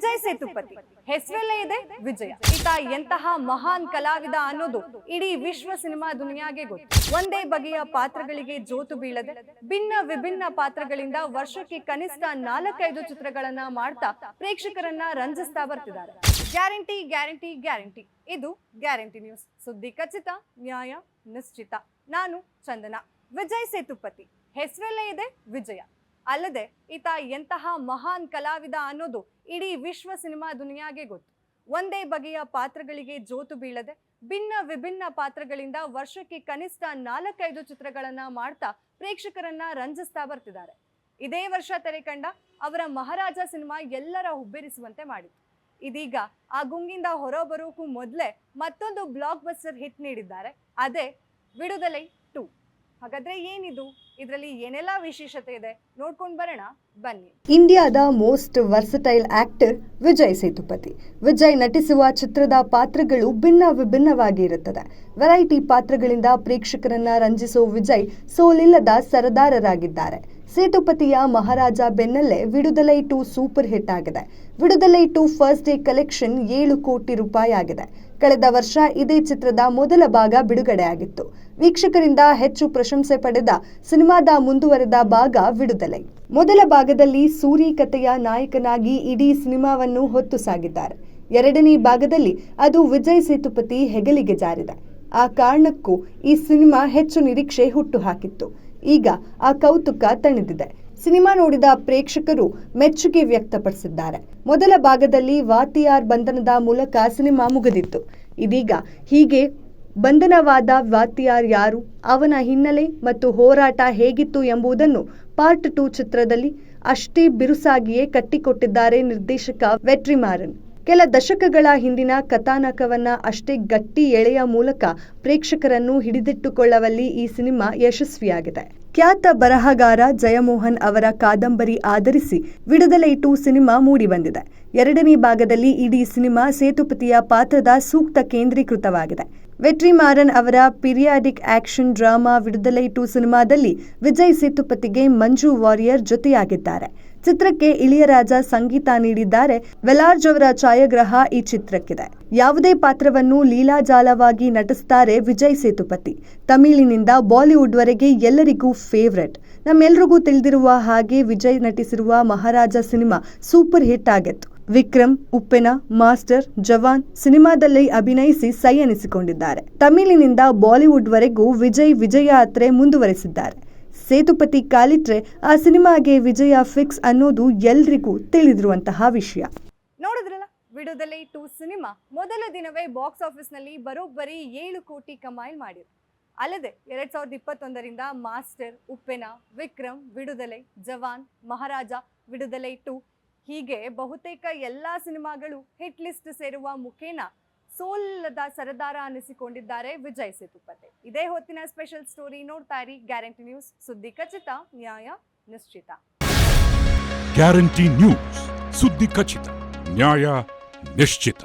ವಿಜಯ್ ಸೇತುಪತಿ. ಹೆಸರಲ್ಲೇ ಇದೆ ವಿಜಯ. ಈತ ಎಂತಹ ಮಹಾನ್ ಕಲಾವಿದ ಅನ್ನೋದು ಇಡೀ ವಿಶ್ವ ಸಿನಿಮಾ ದುನಿಯಾಗೆ ಗೊತ್ತು. ಒಂದೇ ಬಗೆಯ ಪಾತ್ರಗಳಿಗೆ ಜೋತು ಬೀಳದೆ, ಭಿನ್ನ ವಿಭಿನ್ನ ಪಾತ್ರಗಳಿಂದ ವರ್ಷಕ್ಕೆ ಕನಿಷ್ಠ ನಾಲ್ಕೈದು ಚಿತ್ರಗಳನ್ನ ಮಾಡ್ತಾ ಪ್ರೇಕ್ಷಕರನ್ನ ರಂಜಿಸ್ತಾ ಬರ್ತಿದ್ದಾರೆ. Guarantee guarantee guarantee. ಇದು ಗ್ಯಾರಂಟಿ ನ್ಯೂಸ್. ಸುದ್ದಿ ಖಚಿತ, ನ್ಯಾಯ ನಿಶ್ಚಿತ. ನಾನು ಚಂದನ. ವಿಜಯ್ ಸೇತುಪತಿ. ಹೆಸರಲ್ಲೇ ಇದೆ ವಿಜಯ. ಅಲ್ಲದೆ ಈತ ಎಂತಹ ಮಹಾನ್ ಕಲಾವಿದ ಅನ್ನೋದು ಇಡೀ ವಿಶ್ವ ಸಿನಿಮಾ ದುನಿಯಾಗೆ ಗೊತ್ತು. ಒಂದೇ ಬಗೆಯ ಪಾತ್ರಗಳಿಗೆ ಜೋತು ಬೀಳದೆ ಭಿನ್ನ ವಿಭಿನ್ನ ಪಾತ್ರಗಳಿಂದ ವರ್ಷಕ್ಕೆ ಕನಿಷ್ಠ ನಾಲ್ಕೈದು ಚಿತ್ರಗಳನ್ನ ಮಾಡ್ತಾ ಪ್ರೇಕ್ಷಕರನ್ನ ರಂಜಿಸ್ತಾ ಬರ್ತಿದ್ದಾರೆ. ಇದೇ ವರ್ಷ ತೆರೆ ಕಂಡ ಅವರ ಮಹಾರಾಜ ಸಿನಿಮಾ ಎಲ್ಲರ ಹುಬ್ಬೇರಿಸುವಂತೆ ಮಾಡಿತು. ಇದೀಗ ಆ ಗುಂಗಿಂದ ಹೊರಬರೋಕ್ಕೂ ಮೊದಲೇ ಮತ್ತೊಂದು ಬ್ಲಾಕ್ ಬಸ್ಟರ್ ಹಿಟ್ ನೀಡಿದ್ದಾರೆ. ಅದೇ ವಿಡುದಲೈ ಟು. ಹಾಗಾದ್ರೆ ಏನಿದು? ಇದರಲ್ಲಿ ಏನೆಲ್ಲ ವಿಶೇಷತೆ ಇದೆ? ನೋಡ್ಕೊಂಡು ಬರೋಣ. ಬನ್ನಿ. ಇಂಡಿಯಾದ most versatile actor Vijay Sethupathi. Vijay ನಟಿಸುವ ಚಿತ್ರದ ಪಾತ್ರಗಳು ಭಿನ್ನ ವಿಭಿನ್ನವಾಗಿ ಇರುತ್ತದೆ. ವೆರೈಟಿ ಪಾತ್ರಗಳಿಂದ ಪ್ರೇಕ್ಷಕರನ್ನ ರಂಜಿಸೋ ವಿಜಯ್ ಸೋಲಿಲ್ಲದ ಸರದಾರರಾಗಿದ್ದಾರೆ. ಸೇತುಪತಿಯ ಮಹಾರಾಜ ಬೆನ್ನಲ್ಲೇ ವಿಡುದಲೈ ಟು ಸೂಪರ್ ಹಿಟ್ ಆಗಿದೆ. Viduthalai two first day collection ಏಳು ಕೋಟಿ ರೂಪಾಯಿ ಆಗಿದೆ. ಕಳೆದ ವರ್ಷ ಇದೇ ಚಿತ್ರದ ಮೊದಲ ಭಾಗ ಬಿಡುಗಡೆಯಾಗಿತ್ತು. ವೀಕ್ಷಕರಿಂದ ಹೆಚ್ಚು ಪ್ರಶಂಸೆ ಪಡೆದ ಸಿನಿಮಾದ ಮುಂದುವರೆದ ಭಾಗ ಬಿಡುಗಡೆ ಮೊದಲ ಭಾಗದಲ್ಲಿ ಸೂರಿ ಕಥೆಯ ನಾಯಕನಾಗಿ ಇಡೀ ಸಿನಿಮಾವನ್ನು ಹೊತ್ತು ಸಾಗಿದ್ದಾರೆ. ಎರಡನೇ ಭಾಗದಲ್ಲಿ ಅದು ವಿಜಯ್ ಸೇತುಪತಿ ಹೆಗಲಿಗೆ ಜಾರಿದೆ. ಆ ಕಾರಣಕ್ಕೂ ಈ ಸಿನಿಮಾ ಹೆಚ್ಚು ನಿರೀಕ್ಷೆ ಹುಟ್ಟುಹಾಕಿತ್ತು ಈಗ ಆ ಕೌತುಕ ತಣಿದಿದೆ. ಸಿನಿಮಾ ನೋಡಿದ ಪ್ರೇಕ್ಷಕರು ಮೆಚ್ಚುಗೆ ವ್ಯಕ್ತಪಡಿಸಿದ್ದಾರೆ. ಮೊದಲ ಭಾಗದಲ್ಲಿ ವಾತಿಯಾರ್ ಬಂಧನದ ಮೂಲಕ ಸಿನಿಮಾ ಮುಗಿದಿತ್ತು. ಇದೀಗ ಹೀಗೆ ಬಂಧನವಾದ ವಾತಿಯಾರ್ ಯಾರು, ಅವನ ಹಿನ್ನೆಲೆ ಮತ್ತು ಹೋರಾಟ ಹೇಗಿತ್ತು ಎಂಬುದನ್ನು ಪಾರ್ಟ್ ಟೂ ಚಿತ್ರದಲ್ಲಿ ಅಷ್ಟೇ ಬಿರುಸಾಗಿಯೇ ಕಟ್ಟಿಕೊಟ್ಟಿದ್ದಾರೆ ನಿರ್ದೇಶಕ ವೆಟ್ರಿಮಾರನ್. ಕೆಲ ದಶಕಗಳ ಹಿಂದಿನ ಕಥಾನಕವನ್ನ ಅಷ್ಟೇ ಗಟ್ಟಿ ಎಳೆಯ ಮೂಲಕ ಪ್ರೇಕ್ಷಕರನ್ನು ಹಿಡಿದಿಟ್ಟುಕೊಳ್ಳುವಲ್ಲಿ ಈ ಸಿನಿಮಾ ಯಶಸ್ವಿಯಾಗಿದೆ. ಖ್ಯಾತ ಬರಹಗಾರ ಜಯಮೋಹನ್ ಅವರ ಕಾದಂಬರಿ ಆಧರಿಸಿ ವಿಡುದಲೆ ಇಟ್ಟು ಸಿನಿಮಾ ಮೂಡಿಬಂದಿದೆ. ಎರಡನೇ ಭಾಗದಲ್ಲಿ ಇಡೀ ಸಿನಿಮಾ ಸೇತುಪತಿಯ ಪಾತ್ರದ ಸೂಕ್ತ ಕೇಂದ್ರೀಕೃತವಾಗಿದೆ. ವೆಟ್ರಿಮಾರನ್ ಅವರ periodic action drama Viduthalai two ಸಿನಿಮಾದಲ್ಲಿ ವಿಜಯ್ ಸೇತುಪತಿಗೆ ಮಂಜು ವಾರಿಯರ್ ಜೊತೆಯಾಗಿದ್ದಾರೆ. ಚಿತ್ರಕ್ಕೆ ಇಳಿಯರಾಜ ಸಂಗೀತ ನೀಡಿದ್ದಾರೆ. ವೆಲಾರ್ಜ್ ಅವರ ಛಾಯಾಗ್ರಹ ಈ ಚಿತ್ರಕ್ಕಿದೆ. ಯಾವುದೇ ಪಾತ್ರವನ್ನು ಲೀಲಾಜಾಲವಾಗಿ ನಟಿಸ್ತಾರೆ ವಿಜಯ್ ಸೇತುಪತಿ. ತಮಿಳಿನಿಂದ ಬಾಲಿವುಡ್ ವರೆಗೆ ಎಲ್ಲರಿಗೂ ಫೇವ್ರೆಟ್. ನಮ್ಮೆಲ್ರಿಗೂ ತಿಳಿದಿರುವ ಹಾಗೆ ವಿಜಯ್ ನಟಿಸಿರುವ ಮಹಾರಾಜ ಸಿನಿಮಾ ಸೂಪರ್ ಹಿಟ್ ಆಗಿತ್ತು. ವಿಕ್ರಮ್, ಉಪ್ಪೆನ, ಮಾಸ್ಟರ್, ಜವಾನ್ ಸಿನಿಮಾದಲ್ಲಿ ಅಭಿನಯಿಸಿ ಸೈ ಎನಿಸಿಕೊಂಡಿದ್ದಾರೆ ತಮಿಳಿನಿಂದ ಬಾಲಿವುಡ್ ವರೆಗೂ ವಿಜಯ್ ವಿಜಯ ಯಾತ್ರೆ ಮುಂದುವರೆಸಿದ್ದಾರೆ. ಸೇತುಪತಿ ಕಾಲಿಟ್ರೆ ಆ ಸಿನಿಮಾಗೆ ವಿಜಯ ಫಿಕ್ಸ್ ಅನ್ನೋದು ಎಲ್ರಿಗೂ ತಿಳಿದಿರುವಂತಹ ವಿಷಯ. ನೋಡಿದ್ರಲ್ಲ? ವಿಡಿಯೋದಲ್ಲಿ ಟು ಸಿನಿಮಾ ಮೊದಲ ದಿನವೇ ಬಾಕ್ಸ್ ಆಫೀಸ್ನಲ್ಲಿ ಬರೋಬ್ಬರಿ ಏಳು ಕೋಟಿ ಕಮಾಯಿ ಮಾಡಿದೆ ಅಲ್ಲದೆ ಎರಡ್ ಸಾವಿರದ ಇಪ್ಪತ್ತೊಂದರಿಂದ ಮಾಸ್ಟರ್, ಉಪ್ಪೆನ, ವಿಕ್ರಮ್ ವಿಡುದಲೆ ಜವಾನ್, ಮಹಾರಾಜ ವಿಡುದಲೆ ಟು ಹೀಗೆ ಬಹುತೇಕ ಎಲ್ಲಾ ಸಿನಿಮಾಗಳು ಹಿಟ್ ಲಿಸ್ಟ್ ಸೇರುವ ಮುಖೇನ ಸೋಲದ ಸರದಾರ ಅನಿಸಿಕೊಂಡಿದ್ದಾರೆ ವಿಜಯ್ ಸೇತುಪತಿ. ಇದೇ ಹೊತ್ತಿನ ಸ್ಪೆಷಲ್ ಸ್ಟೋರಿ ನೋಡ್ತಾ ಇರಿ. ಗ್ಯಾರಂಟಿ ನ್ಯೂಸ್ ಸುದ್ದಿ ಖಚಿತ, ನ್ಯಾಯ ನಿಶ್ಚಿತ. ಗ್ಯಾರಂಟಿ ನ್ಯೂಸ್ ಸುದ್ದಿ ಖಚಿತ, ನ್ಯಾಯ ನಿಶ್ಚಿತ.